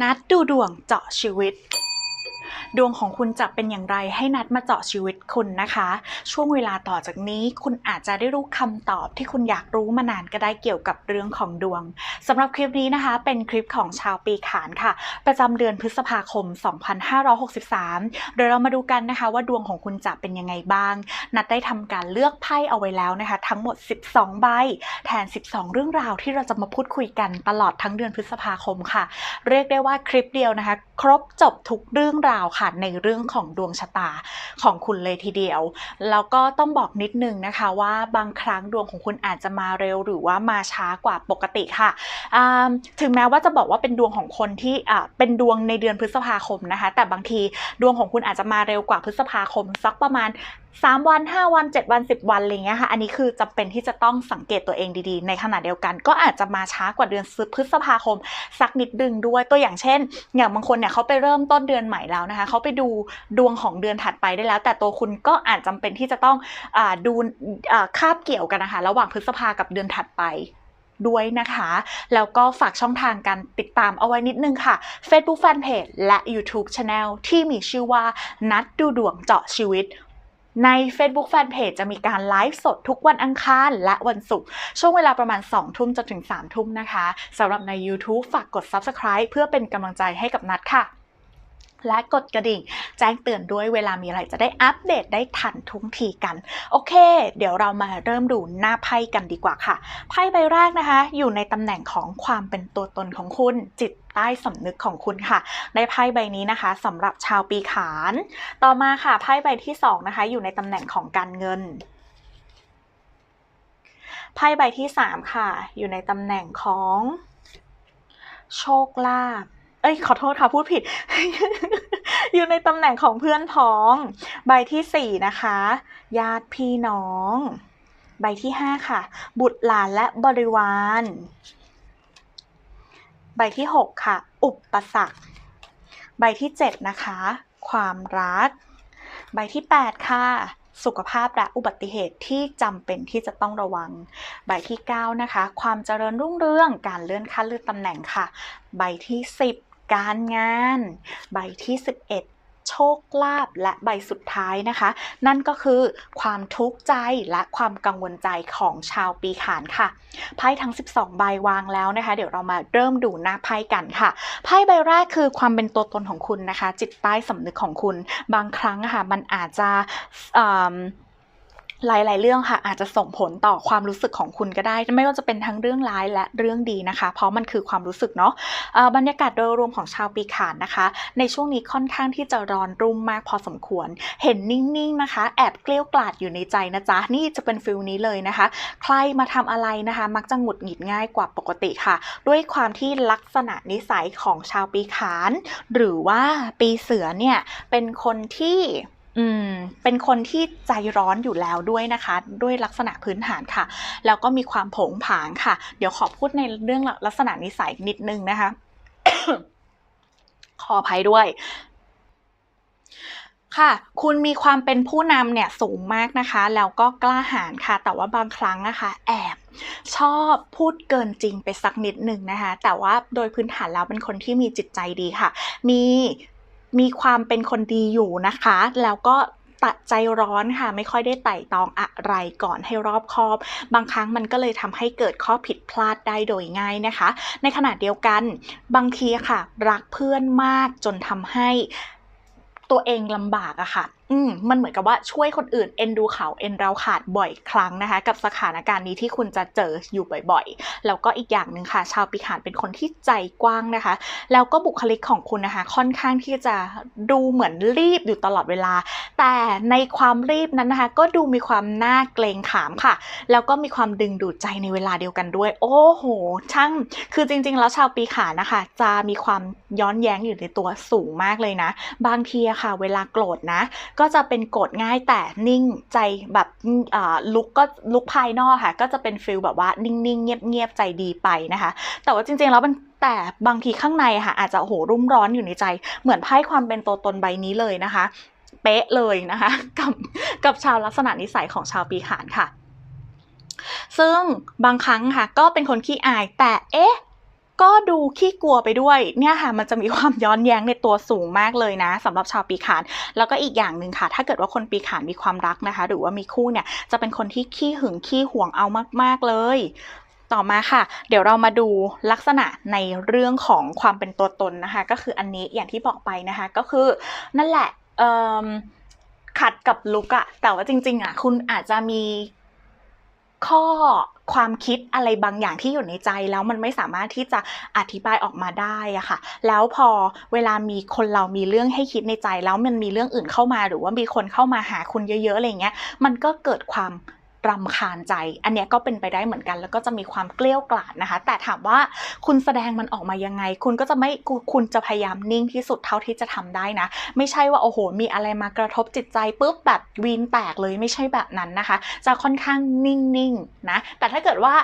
นัดดูดวงเจาะชีวิต ดวงของคุณจะเป็นอย่างไรให้นัดมาเจาะชีวิตคุณนะคะ ช่วงเวลาต่อจากนี้คุณอาจจะได้รู้คำตอบที่คุณอยากรู้มานานก็ได้เกี่ยวกับเรื่องของดวงสำหรับคลิปนี้นะคะ เป็นคลิปของชาวปีขานค่ะ ประจำเดือนพฤษภาคม 2563 เดี๋ยวเรามาดูกันนะคะ ว่าดวงของคุณจะเป็นยังไงบ้าง นัดได้ทำการเลือกไพ่เอาไว้แล้วนะคะ ทั้งหมด 12 ใบ แทน 12 เรื่องราวที่เราจะมาพูดคุยกันตลอดทั้งเดือนพฤษภาคมค่ะ เรียกได้ว่าคลิปเดียวนะคะ ครบจบทุกเรื่องราวค่ะในเรื่องของดวงชะตาของคุณเลยทีเดียว แล้วก็ต้องบอกนิดนึงนะคะว่าบางครั้งดวงของคุณอาจจะมาเร็วหรือว่ามาช้ากว่าปกติค่ะ ถึงแม้ว่าจะบอกว่าเป็นดวงของคนที่เป็นดวงในเดือนพฤษภาคมนะคะ แต่บางทีดวงของคุณอาจจะมาเร็วกว่าพฤษภาคม สักประมาณ 3 วัน 5 วัน 7 วัน 10 วันอะไรเงี้ยค่ะ อันนี้คือจำเป็นที่จะต้องสังเกตตัวเองดีๆ ในขณะเดียวกัน ก็อาจจะมาช้ากว่าเดือนพฤษภาคม สักนิดดึงด้วยตัวอย่างเช่น อย่างบางคนเนี่ยเขาไปเริ่มต้นเดือนใหม่แล้วนะคะเขาไปดูดวงของเดือนถัดไปได้แล้ว แต่ตัวคุณก็อาจจำเป็นที่จะต้องอดูคาบเกี่ยวกันนะคะระหว่างพฤษภากับเดือนถัดไปด้วยนะคะ แล้วก็ฝากช่องทางการติดตามเอาไว้นิดนึงค่ะ Facebook Fanpage และ YouTube Channel ที่มีชื่อว่านัดดูดวงเจาะชีวิต ใน Facebook Fanpage จะมีการไลฟ์สดทุกวันอังคารและวันศุกร์ช่วงเวลาประมาณ 2 ทุ่มจนถึง 3 ทุ่มนะคะสำหรับใน YouTube ฝากกด Subscribe เพื่อเป็นกำลังใจให้กับนัดค่ะ และกดกระดิ่ง แจ้งเตือนด้วยเวลามีอะไรจะได้อัปเดตได้ทันทุกทีกัน โอเค เดี๋ยวเรามาเริ่มดูหน้าไพ่กันดีกว่าค่ะ ไพ่ใบแรกนะคะ อยู่ในตำแหน่งของความเป็นตัวตนของคุณจิตใต้สำนึกของคุณค่ะในไพ่ใบนี้นะคะสำหรับชาวปีขาน ต่อมาค่ะไพ่ใบที่สองนะคะอยู่ในตำแหน่งของการเงินไพ่ใบที่สามค่ะ อยู่ในตำแหน่งของ โชคลาภ อ้ยขอโทษค่ะพูดผิด อยู่ในตำแหน่งของเพื่อนพ้อง ใบที่สี่นะคะ ญาติพี่น้อง ใบที่ห้าค่ะ บุตรหลานและบริวาร ใบที่หกค่ะ อุปสรรค ใบที่เจ็ดนะคะ ความรัก ใบที่แปดค่ะสุขภาพและอุบัติเหตุที่จำเป็นที่จะต้องระวัง ใบที่เก้านะคะ ความเจริญรุ่งเรืองการเลื่อนขั้นเลื่อนตำแหน่งค่ะ ใบที่สิบ การงาน ใบที่สิบเอ็ดโชคลาภและใบสุดท้ายนะคะ นั่นก็คือความทุกข์ใจและความกังวลใจของชาวปีขานค่ะไพ่ทั้ง 12 ใบวางแล้วนะคะ เดี๋ยวเรามาเริ่มดูหน้าไพ่กันค่ะไพ่ใบแรกคือความเป็นตัวตนของคุณนะคะ จิตใต้สำนึกของคุณ บางครั้งะค่ะมันอาจจะ หลาย ๆ เรื่องค่ะอาจจะส่งผลต่อความรู้สึกของคุณก็ได้ ไม่ว่าจะเป็นทั้งเรื่องร้ายและเรื่องดีนะคะ เพราะมันคือความรู้สึกเนาะบรรยากาศโดยรวมของชาวปีขานนะคะ ในช่วงนี้ค่อนข้างที่จะร้อนรุ่มมากพอสมควร เห็นนิ่ง ๆ นะคะ แอบเกลี้ยวกล่อดอยู่ในใจนะจ๊ะนี่จะเป็นฟิลนี้เลยนะคะ ใครมาทำอะไรนะคะ มักจะหงุดหงิดง่ายกว่าปกติค่ะ ด้วยความที่ลักษณะนิสัยของชาวปีขาน หรือว่าปีเสือเนี่ยเป็นคนที่ อืม เป็นคนที่ใจร้อนอยู่แล้วด้วยนะคะ ด้วยลักษณะพื้นฐานค่ะ แล้วก็มีความผงผางค่ะ เดี๋ยวขอพูดในเรื่องลักษณะนิสัยนิดนึงนะคะ ขออภัยด้วยค่ะ คุณมีความเป็นผู้นำเนี่ยสูงมากนะคะ แล้วก็กล้าหาญค่ะ แต่ว่าบางครั้งนะคะ แอบชอบพูดเกินจริงไปสักนิดหนึ่งนะคะ แต่ว่าโดยพื้นฐานแล้วเป็นคนที่มีจิตใจดีค่ะ มี มีความเป็นคนดีอยู่นะคะ แล้วก็ตัดใจร้อนค่ะ ไม่ค่อยได้ไต่ตองอะไรก่อนให้รอบคอบ บางครั้งมันก็เลยทำให้เกิดข้อผิดพลาดได้โดยง่ายนะคะ ในขณะเดียวกันบางทีค่ะ รักเพื่อนมากจนทำให้ตัวเองลำบากอะค่ะ อืมมันเหมือนกับว่าช่วยคนอื่นเอ็นดูเขาเอ็นเราขาดบ่อยครั้งนะคะ กับสถานการณ์นี้ที่คุณจะเจออยู่บ่อยๆ แล้วก็อีกอย่างหนึ่งค่ะ ชาวปีขานเป็นคนที่ใจกว้างนะคะ แล้วก็บุคลิกของคุณนะคะ ค่อนข้างที่จะดูเหมือนรีบอยู่ตลอดเวลา แต่ในความรีบนั้นนะคะ ก็ดูมีความน่าเกรงขามค่ะ แล้วก็มีความดึงดูดใจในเวลาเดียวกันด้วย โอ้โห ช่าง คือจริง ๆ แล้วชาวปีขานนะคะ จะมีความย้อนแย้งอยู่ในตัวสูงมากเลยนะ บางทีอะค่ะ เวลาโกรธนะก็จะเป็นโกรธง่ายแต่นิ่งใจแบบลุกก็ลุกภายนอกค่ะ ก็จะเป็นฟิลแบบว่านิ่งๆเงียบๆใจดีไปนะคะ แต่ว่าจริงๆแล้วมันแต่บางทีข้างในค่ะ อาจจะโอ้โหรุ่มร้อนอยู่ในใจ เหมือนไพ่ความเป็นตัวตนใบนี้เลยนะคะ เป๊ะเลยนะคะกับกับชาวลักษณะนิสัยของชาวปีขานค่ะซึ่งบางครั้งค่ะก็เป็นคนขี้อายแต่เอ๊ะ ก็ดูขี้กลัวไปด้วยเนี่ยค่ะมันจะมีความย้อนแย้งในตัวสูงมากเลยนะสำหรับชาวปีขาน แล้วก็อีกอย่างหนึ่งค่ะ ถ้าเกิดว่าคนปีขานมีความรักนะคะ หรือว่ามีคู่เนี่ยจะเป็นคนที่ขี้หึงขี้ห่วงเอามาก ๆ เลยต่อมาค่ะ เดี๋ยวเรามาดูลักษณะในเรื่องของความเป็นตัวตนนะคะ ก็คืออันนี้อย่างที่บอกไปนะคะ ก็คือนั่นแหละขัดกับลุกอะแต่ว่าจริง ๆอะคุณอาจจะมีข้อ ความคิดอะไรบางอย่างที่อยู่ในใจแล้วมันไม่สามารถที่จะอธิบายออกมาได้อะค่ะ แล้วพอเวลามีคนเรามีเรื่องให้คิดในใจ แล้วมันมีเรื่องอื่นเข้ามา หรือว่ามีคนเข้ามาหาคุณเยอะๆอะไรเงี้ยมันก็เกิดความ รำคาญใจ อันเนี้ยก็เป็นไปได้เหมือนกัน แล้วก็จะมีความเกลี้ยวกล่อมนะคะ แต่ถามว่าคุณแสดงมันออกมายังไง คุณก็จะไม่คุณจะพยายามนิ่งที่สุดเท่าที่จะทำได้นะ ไม่ใช่ว่าโอ้โห มีอะไรมากระทบจิตใจปุ๊บแบบวีนแตกเลยไม่ใช่แบบนั้นนะคะ จะค่อนข้างนิ่งๆนะแต่ถ้าเกิดว่า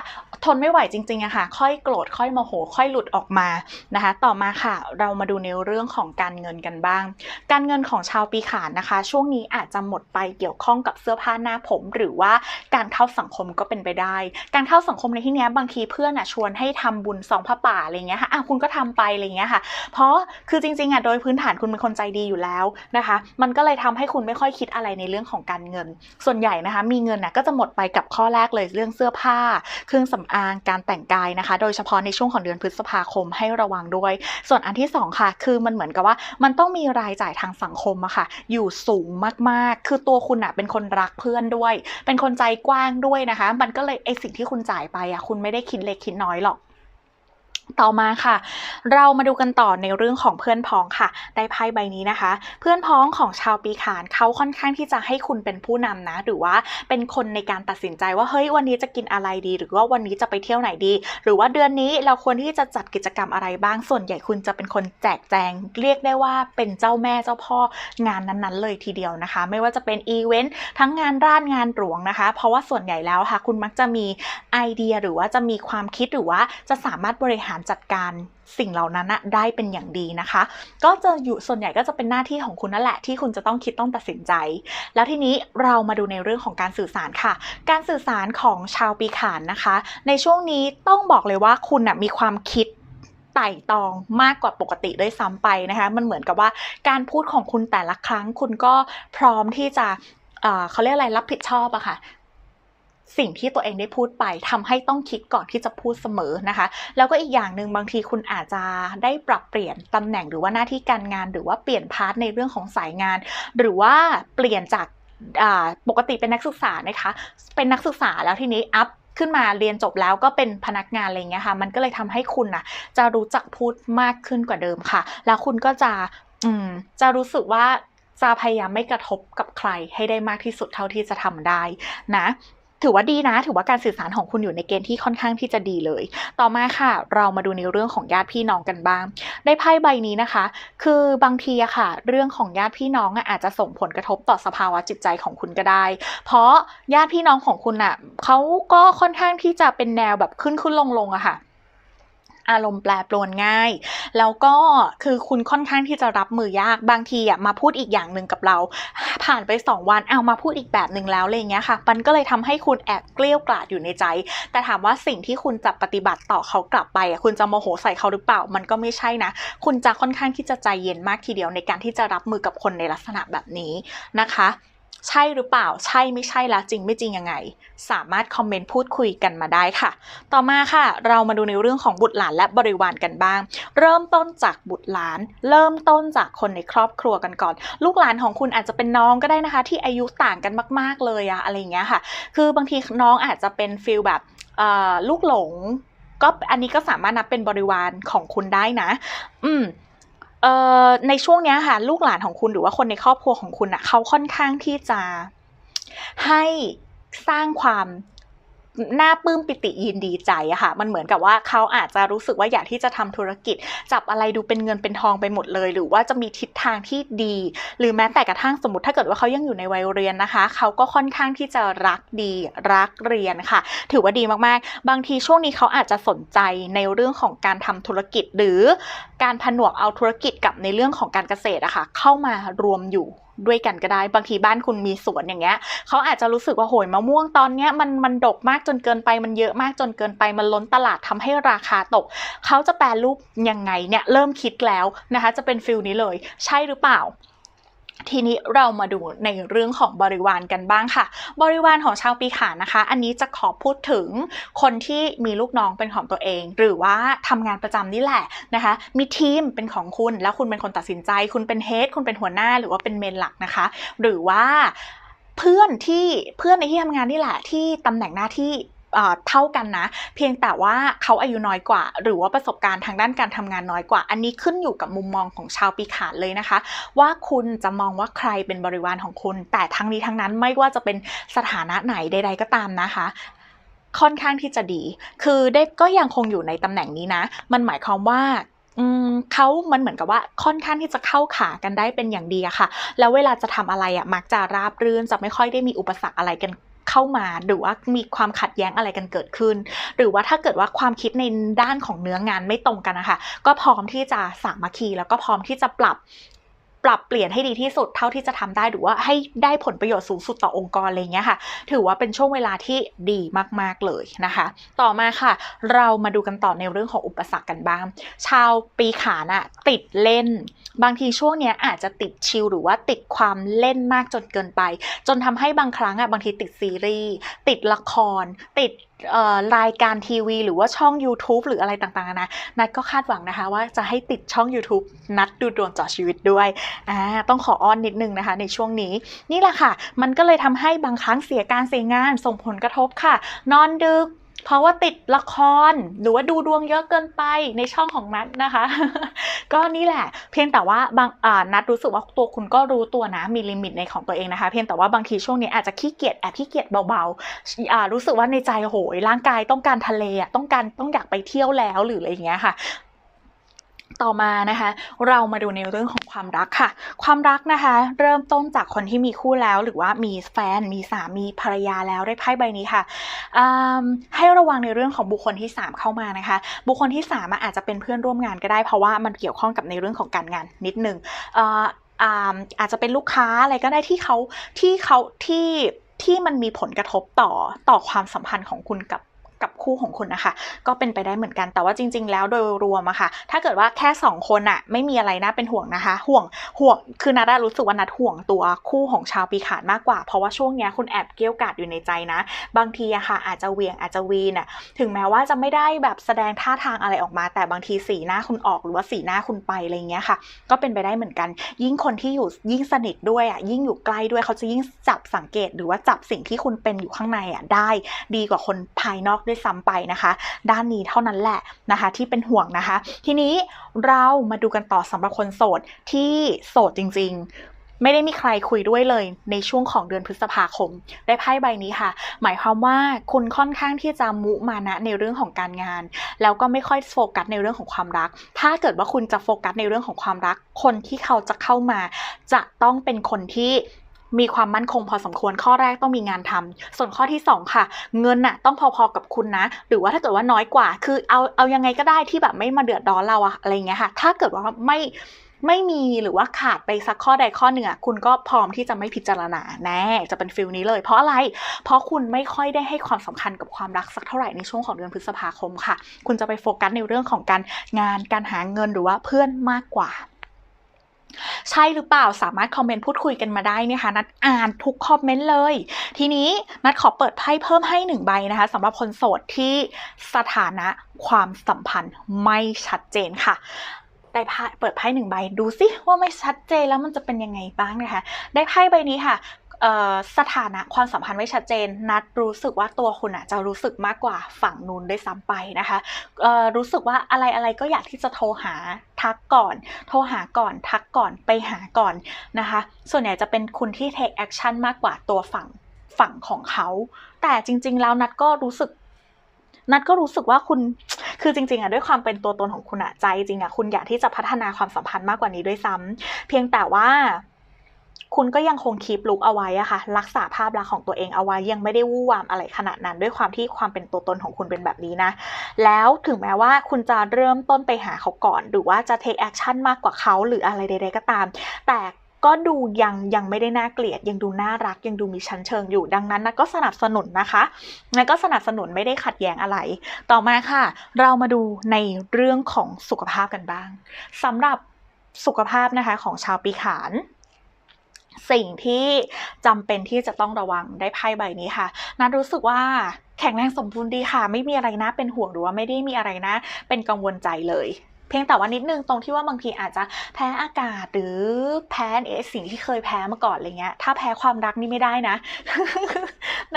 ทนไม่ไหวจริงๆอะค่ะ ค่อยโกรธค่อยโมโห ค่อยหลุดออกมานะคะ ต่อมาค่ะ เรามาดูในเรื่องของการเงินกันบ้าง การเงินของชาวปีขานนะคะ ช่วงนี้อาจจะหมดไปเกี่ยวข้องกับเสื้อผ้าหน้าผมหรือว่าการเข้าสังคมก็เป็นไปได้ การเข้าสังคมในที่นี้บางทีเพื่อนอะชวนให้ทำบุญสองผ้าป่าอะไรเงี้ยค่ะอะคุณก็ทำไปอะไรเงี้ยค่ะ เพราะคือจริงๆอะโดยพื้นฐานคุณเป็นคนใจดีอยู่แล้วนะคะ มันก็เลยทำให้คุณไม่ค่อยคิดอะไรในเรื่องของการเงิน ส่วนใหญ่นะคะ มีเงินนะก็จะหมดไปกับข้อแรกเลยเรื่องเสื้อผ้า เครื่องสำอางการแต่งกายนะคะ โดยเฉพาะในช่วงของเดือนพฤษภาคมให้ระวังด้วย ส่วนอันที่สองค่ะ คือมันเหมือนกับว่ามันต้องมีรายจ่ายทางสังคมอะค่ะ อยู่สูงมากๆ คือตัวคุณอะเป็นคนรักเพื่อนด้วย เป็นคนใจกว้างด้วยนะคะ มันก็เลยไอสิ่งที่คุณจ่ายไปอะคุณไม่ได้คิดเล็กคิดน้อยหรอก ต่อมาค่ะ เรามาดูกันต่อในเรื่องของเพื่อนพ้องค่ะ ได้ไพ่ใบนี้นะคะ เพื่อนพ้องของชาวปีขานเขาค่อนข้างที่จะให้คุณเป็นผู้นำนะ หรือว่าเป็นคนในการตัดสินใจว่าเฮ้ยวันนี้จะกินอะไรดี หรือว่าวันนี้จะไปเที่ยวไหนดี หรือว่าเดือนนี้เราควรที่จะจัดกิจกรรมอะไรบ้างส่วนใหญ่คุณจะเป็นคนแจกแจง เรียกได้ว่าเป็นเจ้าแม่เจ้าพ่องานนั้นๆ เลยทีเดียวนะคะ ไม่ว่าจะเป็นอีเวนต์ทั้งงานราชงานหลวงนะคะ เพราะว่าส่วนใหญ่แล้วค่ะ คุณมักจะมีไอเดียหรือว่าจะมีความคิดหรือว่าจะสามารถบริหารจัดการสิ่งเหล่านั้นนะได้เป็นอย่างดีนะคะ ก็จะอยู่ส่วนใหญ่ก็จะเป็นหน้าที่ของคุณนั่นแหละที่คุณจะต้องคิดต้องตัดสินใจ แล้วทีนี้เรามาดูในเรื่องของการสื่อสารค่ะ การสื่อสารของชาวปีขานนะคะ ในช่วงนี้ต้องบอกเลยว่าคุณนะมีความคิดไต่ตองมากกว่าปกติด้วยซ้ำไปนะคะ มันเหมือนกับว่าการพูดของคุณแต่ละครั้ง คุณก็พร้อมที่จะเอ่อเขาเรียกอะไรรับผิดชอบอะค่ะ สิ่งที่ตัวเองได้พูดไปทำให้ต้องคิดก่อนที่จะพูดเสมอนะคะ แล้วก็อีกอย่างหนึ่งบางทีคุณอาจจะได้ปรับเปลี่ยนตำแหน่งหรือว่าหน้าที่การงาน หรือว่าเปลี่ยนพาร์ทในเรื่องของสายงาน หรือว่าเปลี่ยนจากปกติเป็นนักศึกษานะคะ เป็นนักศึกษาแล้วทีนี้อัพขึ้นมาเรียนจบแล้วก็เป็นพนักงานอะไรเงี้ยค่ะ มันก็เลยทำให้คุณนะจะรู้จักพูดมากขึ้นกว่าเดิมค่ะ แล้วคุณก็จะอืมจะรู้สึกว่าจะพยายามไม่กระทบกับใครให้ได้มากที่สุดเท่าที่จะทำได้นะ ถือว่าดีนะ ถือว่าการสื่อสารของคุณอยู่ในเกณฑ์ที่ค่อนข้างที่จะดีเลย ต่อมาค่ะ เรามาดูในเรื่องของญาติพี่น้องกันบ้าง ได้ไพ่ใบนี้นะคะ คือบางทีอะค่ะ เรื่องของญาติพี่น้องอะอาจจะส่งผลกระทบต่อสภาวะจิตใจของคุณก็ได้ เพราะญาติพี่น้องของคุณอะเขาก็ค่อนข้างที่จะเป็นแนวแบบขึ้นขึ้นลงลงอะค่ะ อารมณ์แปรปรวนง่าย แล้วก็คือคุณค่อนข้างที่จะรับมือยากบางทีอะมาพูดอีกอย่างหนึ่งกับเรา ผ่านไป 2 วันเอามาพูดอีกแบบหนึ่งแล้วอะไรเงี้ยค่ะ มันก็เลยทำให้คุณแอบเกลี้ยวกล่อดอยู่ในใจ แต่ถามว่าสิ่งที่คุณจะปฏิบัติต่อเขากลับไปอะคุณจะโมโหใส่เขาหรือเปล่า มันก็ไม่ใช่นะ คุณจะค่อนข้างที่จะใจเย็นมากทีเดียวในการที่จะรับมือกับคนในลักษณะแบบนี้นะคะ ใช่หรือเปล่า ใช่ไม่ใช่แล้วจริงไม่จริงยังไง สามารถคอมเมนต์พูดคุยกันมาได้ค่ะ ต่อมาค่ะ เรามาดูในเรื่องของบุตรหลานและบริวารกันบ้าง เริ่มต้นจากบุตรหลาน เริ่มต้นจากคนในครอบครัวกันก่อน ลูกหลานของคุณอาจจะเป็นน้องก็ได้นะคะ ที่อายุต่างกันมาก ๆ เลยอะอะไรอย่างเงี้ยค่ะ คือบางทีน้องอาจจะเป็นฟิลแบบลูกหลงก็อันนี้ก็สามารถนับเป็นบริวารของคุณได้นะ อืม ในช่วงนี้ค่ะลูกหลานของคุณหรือว่าคนในครอบครัวของคุณอะเขาค่อนข้างที่จะให้สร้างความ หน่าปลื้มปิติยินดีใจอะค่ะ มันเหมือนกับว่าเขาอาจจะรู้สึกว่าอยากที่จะทำธุรกิจ จับอะไรดูเป็นเงินเป็นทองไปหมดเลย หรือว่าจะมีทิศทางที่ดี หรือแม้แต่กระทั่งสมมติถ้าเกิดว่าเขายังอยู่ในวัยเรียนนะคะ เขาก็ค่อนข้างที่จะรักดีรักเรียนค่ะ ถือว่าดีมากๆ บางทีช่วงนี้เขาอาจจะสนใจในเรื่องของการทำธุรกิจ หรือการผนวกเอาธุรกิจกับในเรื่องของการเกษตรอะค่ะเข้ามารวมอยู่ ด้วยกันก็ได้ บางทีบ้านคุณมีสวนอย่างเงี้ยเขาอาจจะรู้สึกว่าโหยมะม่วงตอนเนี้ยมันมันดกมากจนเกินไปมันเยอะมากจนเกินไปมันล้นตลาดทำให้ราคาตก เขาจะแปลรูปยังไงเนี่ยเริ่มคิดแล้วนะคะ จะเป็นฟิลนี้เลย ใช่หรือเปล่า ทีนี้เรามาดูในเรื่องของบริวารกันบ้างค่ะ บริวารของชาวปีขานนะคะ อันนี้จะขอพูดถึงคนที่มีลูกน้องเป็นของตัวเอง หรือว่าทำงานประจำนี่แหละนะคะ มีทีมเป็นของคุณ แล้วคุณเป็นคนตัดสินใจ คุณเป็นเฮดคุณเป็นหัวหน้าหรือว่าเป็นเมนหลักนะคะ หรือว่าเพื่อนที่เพื่อนในที่ทำงานนี่แหละที่ตำแหน่งหน้าที่ เท่ากันนะ เพียงแต่ว่าเขาอายุน้อยกว่า หรือว่าประสบการณ์ทางด้านการทำงานน้อยกว่า อันนี้ขึ้นอยู่กับมุมมองของชาวปีขานเลยนะคะ ว่าคุณจะมองว่าใครเป็นบริวารของคุณ แต่ทั้งนี้ทั้งนั้นไม่ว่าจะเป็นสถานะไหนใด ๆ ก็ตามนะคะค่อนข้างที่จะดี คือได้ก็ยังคงอยู่ในตำแหน่งนี้นะ มันหมายความว่าเขา มันเหมือนกับว่าค่อนข้างที่จะเข้าขากันได้เป็นอย่างดีอะค่ะ แล้วเวลาจะทำอะไรอะมักจะราบรื่น จะไม่ค่อยได้มีอุปสรรคอะไรกัน เข้ามาหรือว่ามีความขัดแย้งอะไรกันเกิดขึ้น หรือว่าถ้าเกิดว่าความคิดในด้านของเนื้องานไม่ตรงกันนะคะก็พร้อมที่จะสามัคคีแล้วก็พร้อมที่จะปรับ ปรับเปลี่ยนให้ดีที่สุดเท่าที่จะทำได้หรือว่าให้ได้ผลประโยชน์สูงสุดต่อองค์กรอะไรเงี้ยค่ะ ถือว่าเป็นช่วงเวลาที่ดีมากๆเลยนะคะ ต่อมาค่ะ เรามาดูกันต่อในเรื่องของอุปสรรคกันบ้าง ชาวปีขานอะติดเล่น บางทีช่วงเนี้ยอาจจะติดชิลหรือว่าติดความเล่นมากจนเกินไป จนทำให้บางครั้งอะบางทีติดซีรีส์ติดละคร ติด รายการทีวี หรือว่าช่อง YouTube หรืออะไรต่างๆนะนัดก็คาดหวังนะคะ ว่าจะให้ติดช่อง YouTube นัดดูดวงเจาะชีวิตด้วยอ่าต้องขออ้อนนิดนึงนะคะ ในช่วงนี้ นี่แหละค่ะ มันก็เลยทำให้บางครั้งเสียการเสียงานส่งผลกระทบค่ะ นอนดึก เพราะว่าติดละครหรือว่าดูดวงเยอะเกินไปในช่องของนัดนะคะ ก็นี่แหละ เพียงแต่ว่าบางนัดรู้สึกว่าตัวคุณก็รู้ตัวนะมีลิมิตในของตัวเองนะคะ เพียงแต่ว่าบางทีช่วงนี้อาจจะขี้เกียจแอบขี้เกียจเบาๆรู้สึกว่าในใจโหยร่างกายต้องการทะเลอะต้องการต้องอยากไปเที่ยวแล้วหรืออะไรอย่างเงี้ยค่ะ ต่อมานะคะ เรามาดูในเรื่องของความรักค่ะ ความรักนะคะ เริ่มต้นจากคนที่มีคู่แล้ว หรือว่ามีแฟนมีสามีภรรยาแล้วได้ไพ่ใบนี้ค่ะให้ระวังในเรื่องของบุคคลที่ 3 เข้ามานะคะ บุคคลที่3อะอาจจะเป็นเพื่อนร่วมงานก็ได้เพราะว่ามันเกี่ยวข้องกับในเรื่องของการงานนิดนึงเอ่ออาจจะเป็นลูกค้าอะไรก็ได้ที่เขาที่เขาที่ที่มันมีผลกระทบต่อต่อความสัมพันธ์ของคุณกับ กับคู่ของคุณนะคะ ก็เป็นไปได้เหมือนกันแต่ว่าจริง ๆ แล้วโดยรวมอะค่ะ ถ้าเกิดว่าแค่ 2 คนอะไม่มีอะไรน่าเป็นห่วงนะคะ ห่วงห่วงคือนัดอะรู้สึกว่านัดห่วงตัวคู่ของชาวปีขานมากกว่า เพราะว่าช่วงเนี้ยคุณแอบเกี้ยวกาดอยู่ในใจนะ บางทีอะค่ะ อาจจะเวียงอาจจะวีนอะถึงแม้ว่าจะไม่ได้แบบแสดงท่าทางอะไรออกมา แต่บางทีสีหน้าคุณออกหรือว่าสีหน้าคุณไปอะไรเงี้ยค่ะ ก็เป็นไปได้เหมือนกัน ยิ่งคนที่อยู่ยิ่งสนิทด้วยอะยิ่งอยู่ใกล้ด้วยเขาจะยิ่งจับสังเกต หรือว่าจับสิ่งที่คุณเป็นอยู่ข้างในอะได้ ดีกว่าคนภายนอกด้วยซ้ำไปนะคะ ด้านนี้เท่านั้นแหละนะคะ ที่เป็นห่วงนะคะ ทีนี้เรามาดูกันต่อสำหรับคนโสดที่โสดจริงๆไม่ได้มีใครคุยด้วยเลยในช่วงของเดือนพฤษภาคม ได้ไพ่ใบนี้ค่ะ หมายความว่าคุณค่อนข้างที่จะมุมานะในเรื่องของการงาน แล้วก็ไม่ค่อยโฟกัสในเรื่องของความรัก ถ้าเกิดว่าคุณจะโฟกัสในเรื่องของความรัก คนที่เขาจะเข้ามา จะต้องเป็นคนที่ มีความมั่นคงพอสมควรข้อแรกต้องมีงานทำส่วนข้อที่สองค่ะ เงินน่ะต้องพอๆกับคุณนะ หรือว่าถ้าเกิดว่าน้อยกว่า คือเอาเอายังไงก็ได้ที่แบบไม่มาเดือดร้อนเราอะอะไรเงี้ยค่ะ ถ้าเกิดว่าไม่ไม่มีหรือว่าขาดไปสักข้อใดข้อหนึ่งอะคุณก็พร้อมที่จะไม่พิจารณาแน่จะเป็นฟิลนี้เลย เพราะอะไร เพราะคุณไม่ค่อยได้ให้ความสำคัญกับความรักสักเท่าไหร่ในช่วงของเดือนพฤษภาคมค่ะ คุณจะไปโฟกัสในเรื่องของการงานการหาเงินหรือว่าเพื่อนมากกว่า ใช่หรือเปล่าสามารถคอมเมนต์พูดคุยกันมาได้นะคะ นัดอ่านทุกคอมเมนต์เลย ทีนี้นัดขอเปิดไพ่เพิ่มให้หนึ่งใบนะคะสำหรับคนโสดที่สถานะความสัมพันธ์ไม่ชัดเจนค่ะได้ไพ่เปิดไพ่หนึ่งใบดูสิว่าไม่ชัดเจนแล้วมันจะเป็นยังไงบ้างนะคะ ได้ไพ่ใบนี้ค่ะ สถานะความสัมพันธ์ไม่ชัดเจน นัดรู้สึกว่าตัวคุณอะจะรู้สึกมากกว่าฝั่งนู้นได้ซ้ำไปนะคะรู้สึกว่าอะไรอะไรก็อยากที่จะโทรหาทักก่อน โทรหาก่อน ทักก่อนไปหาก่อนนะคะ ส่วนใหญ่จะเป็นคุณที่ take action มากกว่าตัวฝั่งฝั่งของเขา แต่จริง ๆ แล้วนัดก็รู้สึก นัดก็รู้สึกว่าคุณคือจริง ๆอะด้วยความเป็นตัวตนของคุณอะใจจริงอะคุณอยากที่จะพัฒนาความสัมพันธ์มากกว่านี้ด้วยซ้ำเพียงแต่ว่า คุณก็ยังคงคีปลุกเอาไว้อะค่ะ รักษาภาพลักษณ์ของตัวเองเอาไว้ยังไม่ได้วู่วามอะไรขนาดนั้น ด้วยความที่ความเป็นตัวตนของคุณเป็นแบบนี้นะ แล้วถึงแม้ว่าคุณจะเริ่มต้นไปหาเขาก่อน หรือว่าจะ take action มากกว่าเขาหรืออะไรใดๆก็ตาม แต่ก็ดูยังยังไม่ได้น่าเกลียด ยังดูน่ารักยังดูมีชั้นเชิงอยู่ดังนั้นนะก็สนับสนุนนะคะนะก็สนับสนุนไม่ได้ขัดแย้งอะไร ต่อมาค่ะ เรามาดูในเรื่องของสุขภาพกันบ้างสำหรับสุขภาพนะคะของชาวปีขาน สิ่งที่จำเป็นที่จะต้องระวังได้ไพ่ใบนี้ค่ะนัทรู้สึกว่าแข็งแรงสมบูรณ์ดีค่ะ ไม่มีอะไรนะเป็นห่วงหรือว่าไม่ได้มีอะไรนะ เป็นกังวลใจเลยเพียงแต่ว่านิดนึงตรงที่ว่าบางทีอาจจะแพ้อากาศหรือแพ้เอสิ่งที่เคยแพ้มาก่อนอะไรเงี้ย ถ้าแพ้ความรักนี่ไม่ได้นะ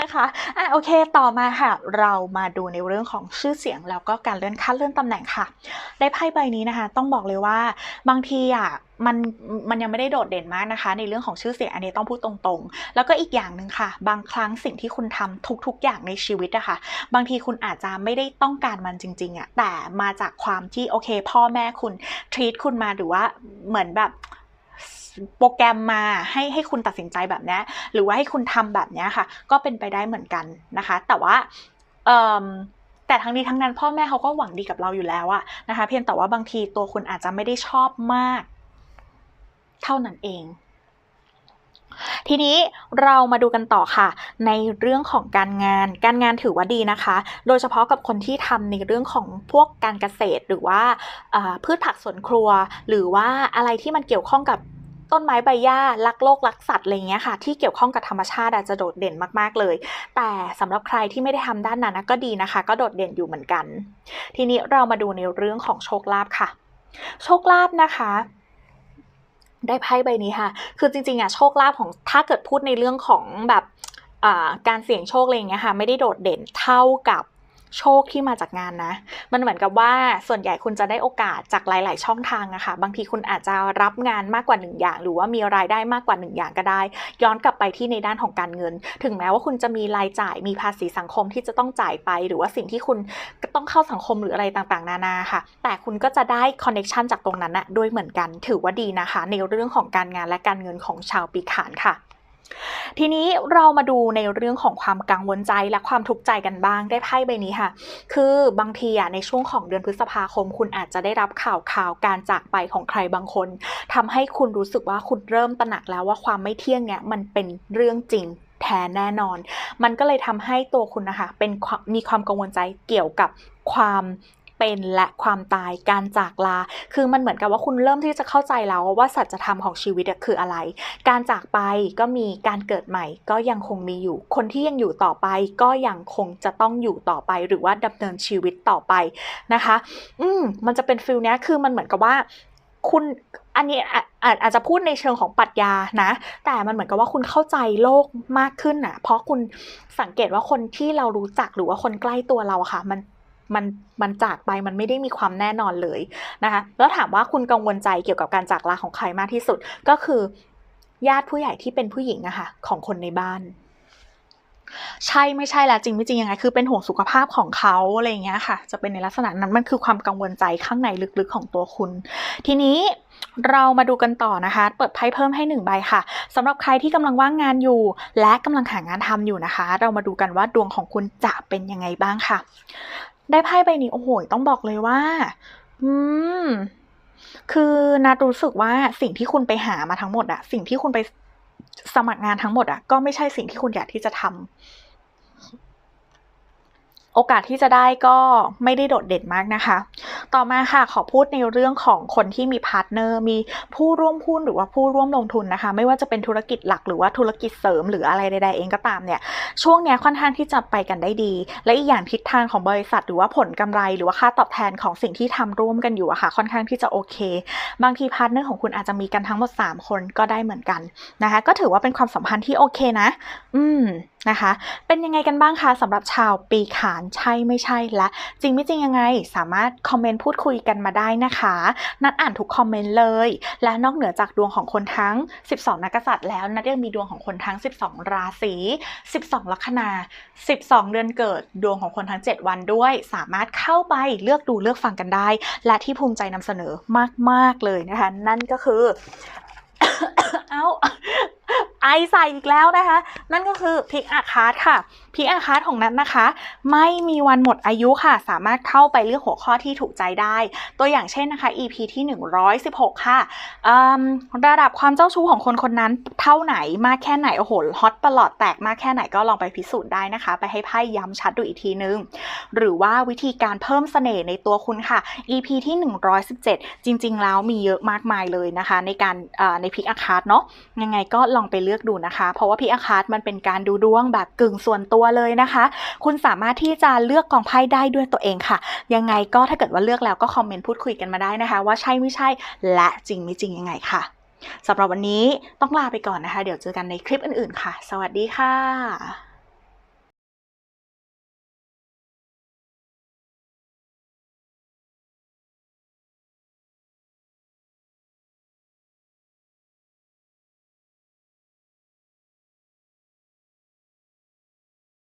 นะคะอะโอเคต่อมาค่ะ เรามาดูในเรื่องของชื่อเสียงแล้วก็การเลื่อนขั้นเลื่อนตำแหน่งค่ะ ได้ไพ่ใบนี้นะคะ ต้องบอกเลยว่าบางทีอะ มันมันยังไม่ได้โดดเด่นมากนะคะ ในเรื่องของชื่อเสียงอันนี้ต้องพูดตรงๆ แล้วก็อีกอย่างหนึ่งค่ะ บางครั้งสิ่งที่คุณทำทุกๆ อย่างในชีวิตอะค่ะ บางทีคุณอาจจะไม่ได้ต้องการมันจริงๆอะแต่มาจากความที่โอเค พ่อแม่คุณทรีตคุณมาหรือว่าเหมือนแบบโปรแกรมมาให้ให้คุณตัดสินใจแบบนี้หรือว่าให้คุณทำแบบนี้ค่ะ ก็เป็นไปได้เหมือนกันนะคะ แต่ว่าแต่ทั้งนี้ทั้งนั้นพ่อแม่เขาก็หวังดีกับเราอยู่แล้วอะนะคะ เพียงแต่ว่าบางทีตัวคุณอาจจะไม่ได้ชอบมาก เท่านั้นเอง ทีนี้เรามาดูกันต่อค่ะ ในเรื่องของการงาน การงานถือว่าดีนะคะ โดยเฉพาะกับคนที่ทำในเรื่องของพวกการเกษตรหรือว่าพืชผักสวนครัว หรือว่าอะไรที่มันเกี่ยวข้องกับต้นไม้ใบหญ้ารักโลกรักสัตว์อะไรเงี้ยค่ะ ที่เกี่ยวข้องกับธรรมชาติอาจจะโดดเด่นมากๆเลย แต่สำหรับใครที่ไม่ได้ทำด้านนั้นก็ดีนะคะ ก็โดดเด่นอยู่เหมือนกัน ทีนี้เรามาดูในเรื่องของโชคลาภค่ะ โชคลาภนะคะ ได้ไพ่ใบนี้ค่ะ คือจริงๆอะโชคลาภของถ้าเกิดพูดในเรื่องของแบบการเสี่ยงโชคอะไรเงี้ยค่ะ ไม่ได้โดดเด่นเท่ากับ โชคที่มาจากงานนะ มันเหมือนกับว่าส่วนใหญ่คุณจะได้โอกาสจากหลาย ๆ ช่องทางอะคะ่ะ บางทีคุณอาจจะรับงานมากกว่าหนึ่งอย่าง หรือว่ามีรายได้มากกว่าหนึ่งอย่างก็ได้ ย้อนกลับไปที่ในด้านของการเงิน ถึงแม้ว่าคุณจะมีรายจ่ายมีภาษีสังคมที่จะต้องจ่ายไป หรือว่าสิ่งที่คุณต้องเข้าสังคมหรืออะไรต่าง ๆ นานาค่ะ แต่คุณก็จะได้คอนเน็ชันจากตรงนั้นนะด้วยเหมือนกัน ถือว่าดีนะคะ ในเรื่องของการงานและการเงินของชาวปีขานค่ะ ทีนี้เรามาดูในเรื่องของความกังวลใจและความทุกข์ใจกันบ้างได้ไพ่ใบนี้ค่ะ คือบางทีอะในช่วงของเดือนพฤษภาคม คุณอาจจะได้รับข่าวข่าวการจากไปของใครบางคนทำให้คุณรู้สึกว่าคุณเริ่มตระหนักแล้วว่าความไม่เที่ยงเนี่ยมันเป็นเรื่องจริงแท้แน่นอน มันก็เลยทำให้ตัวคุณนะคะเป็นมีความกังวลใจเกี่ยวกับความ เป็นและความตายการจากลา คือมันเหมือนกับว่าคุณเริ่มที่จะเข้าใจแล้วว่าสัจธรรมของชีวิตคืออะไร การจากไปก็มีการเกิดใหม่ ก็ยังคงมีอยู่ คนที่ยังอยู่ต่อไปก็ยังคงจะต้องอยู่ต่อไป หรือว่าดำเนินชีวิตต่อไปนะคะ อืมมันจะเป็นฟิลเนี้ยคือมันเหมือนกับว่าคุณอันนี้อาจอาจจะพูดในเชิงของปรัชญานะ แต่มันเหมือนกับว่าคุณเข้าใจโลกมากขึ้นอะ เพราะคุณสังเกตว่าคนที่เรารู้จักหรือว่าคนใกล้ตัวเราค่ะ มัน มันมันจากไปมันไม่ได้มีความแน่นอนเลยนะคะแล้วถามว่าคุณกังวลใจเกี่ยวกับการจากลาของใครมากที่สุด ก็คือญาติผู้ใหญ่ที่เป็นผู้หญิงอะคะ่ะของคนในบ้าน ใช่ไม่ใช่ละจริงไม่จริงยังไงคือเป็นห่วงสุขภาพของเขาอะไรเงี้ยค่ะ จะเป็นในลักษณะนั้นมันคือความกังวลใจข้างในลึกๆของตัวคุณ ทีนี้เรามาดูกันต่อนะคะ เปิดไพ่เพิ่มให้หนึ่งใบค่ะสำหรับใครที่กำลังว่างงานอยู่ และกำลังหางานทำอยู่นะคะ เรามาดูกันว่าดวงของคุณจะเป็นยังไงบ้างค่ะ ได้ไพ่ใบนี้โอ้โหต้องบอกเลยว่า อืม คือนัดรู้สึกว่าสิ่งที่คุณไปหามาทั้งหมดอะสิ่งที่คุณไปสมัครงานทั้งหมดอะก็ไม่ใช่สิ่งที่คุณอยากที่จะทำโอกาสที่จะได้ก็ไม่ได้โดดเด่นมากนะคะต่อมาค่ะขอพูดในเรื่องของคนที่มีพาร์ทเนอร์มีผู้ร่วมหุ้นหรือว่าผู้ร่วมลงทุนนะคะ ไม่ว่าจะเป็นธุรกิจหลักหรือว่าธุรกิจเสริมหรืออะไรใดๆเองก็ตามเนี่ยช่วงนี้ค่อนข้างที่จะไปกันได้ดี และอีกอย่างทิศทางของบริษัท หรือว่าผลกำไร หรือว่าค่าตอบแทนของสิ่งที่ทำร่วมกันอยู่อะค่ะ ค่อนข้างที่จะโอเค บางทีพาร์ทเนอร์ของคุณอาจจะมีกันทั้งหมด 3 คนก็ได้เหมือนกันนะคะก็ถือว่าเป็นความสัมพันธ์ที่โอเคนะ อืมนะคะ เป็นยังไงกันบ้างคะสำหรับชาวปีขานใช่ไม่ใช่และ จริงไม่จริงยังไงสามารถคอมเมนต์พูดคุยกันมาได้นะคะ นัดอ่านทุกคอมเมนต์เลย และนอกเหนือจากดวงของคนทั้ง 12 นักษัตริย์แล้วนัดยังมีดวงของคนทั้ง 12 ราศี 12 ลัคนา 12 เดือนเกิด ดวงของคนทั้ง 7 วันด้วย สามารถเข้าไปเลือกดูเลือกฟังกันได้ และที่ภูมิใจนำเสนอมาก ๆ เลยนะคะ นั่นก็คือ เอาไอใส่อีกแล้วนะคะ นั่นก็คือพิกอาคาร์ดค่ะพิกอาคาร์ดของนัทนะคะ ไม่มีวันหมดอายุค่ะ สามารถเข้าไปเลือกหัวข้อที่ถูกใจได้ ตัวอย่างเช่นนะคะ EP ที่ 116 ค่ะอืมระดับความเจ้าชู้ของคนคนนั้นเท่าไหนมากแค่ไหน โอ้โหฮอตประหลอดแตกมากแค่ไหนก็ลองไปพิสูจน์ได้นะคะ ไปให้ไพ่ย้ำชัดดูอีกทีนึง หรือว่าวิธีการเพิ่มเสน่ห์ในตัวคุณค่ะ EP ที่ 117 จริง ๆ แล้วมีเยอะมากมายเลยนะคะ ในการในพิกอาคาร์ดเนาะยังไงก็ลองไปเลือกดูนะคะ เพราะว่าพี่อาคาร์ดมันเป็นการดูดวงแบบกึ่งส่วนตัวเลยนะคะ คุณสามารถที่จะเลือกกองไพ่ได้ด้วยตัวเองค่ะ ยังไงก็ถ้าเกิดว่าเลือกแล้วก็คอมเมนต์พูดคุยกันมาได้นะคะ ว่าใช่ไม่ใช่และจริงไม่จริงยังไงค่ะสำหรับวันนี้ต้องลาไปก่อนนะคะ เดี๋ยวเจอกันในคลิปอื่นๆค่ะ สวัสดีค่ะ